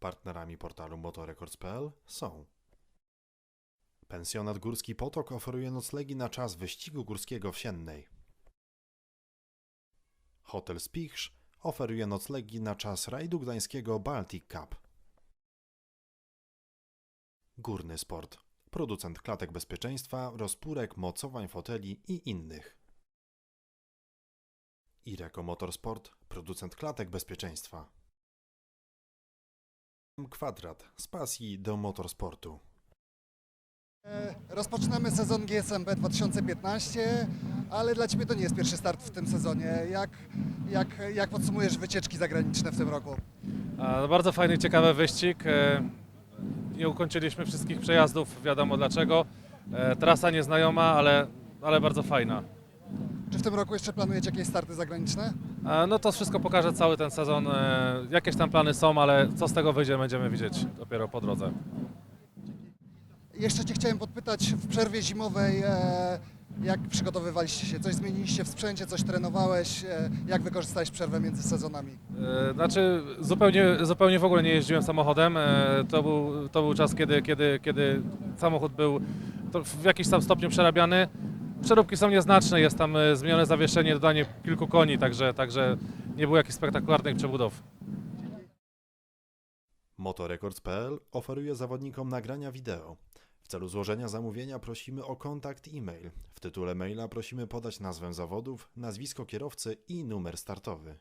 Partnerami portalu motorecords.pl są Pensjonat Górski Potok oferuje noclegi na czas wyścigu górskiego w Siennej. Hotel Spichrz oferuje noclegi na czas rajdu gdańskiego Baltic Cup. Górny Sport. Producent klatek bezpieczeństwa, rozpórek, mocowań foteli i innych. Ireko Motorsport. Producent klatek bezpieczeństwa. Kwadrat. Z pasji do motorsportu. E, Rozpoczynamy sezon GSMB 2015, ale dla Ciebie to nie jest pierwszy start w tym sezonie. Jak, jak, jak podsumujesz wycieczki zagraniczne w tym roku? A, Bardzo fajny, ciekawy wyścig. E, Nie ukończyliśmy wszystkich przejazdów, wiadomo dlaczego. E, Trasa nieznajoma, ale, ale bardzo fajna. Czy w tym roku jeszcze planujecie jakieś starty zagraniczne? No to wszystko pokaże cały ten sezon. E, Jakieś tam plany są, ale co z tego wyjdzie, będziemy widzieć dopiero po drodze. Jeszcze Cię chciałem podpytać w przerwie zimowej, e, jak przygotowywaliście się? Coś zmieniliście w sprzęcie, coś trenowałeś? E, Jak wykorzystałeś przerwę między sezonami? Znaczy, zupełnie, zupełnie w ogóle nie jeździłem samochodem. To był, to był czas, kiedy, kiedy, kiedy samochód był w jakimś tam stopniu przerabiany. Przeróbki są nieznaczne, jest tam e, zmienione zawieszenie, dodanie kilku koni, także, także nie było jakichś spektakularnych przebudow. Motorecords.pl oferuje zawodnikom nagrania wideo. W celu złożenia zamówienia prosimy o kontakt e-mail. W tytule maila prosimy podać nazwę zawodów, nazwisko kierowcy i numer startowy.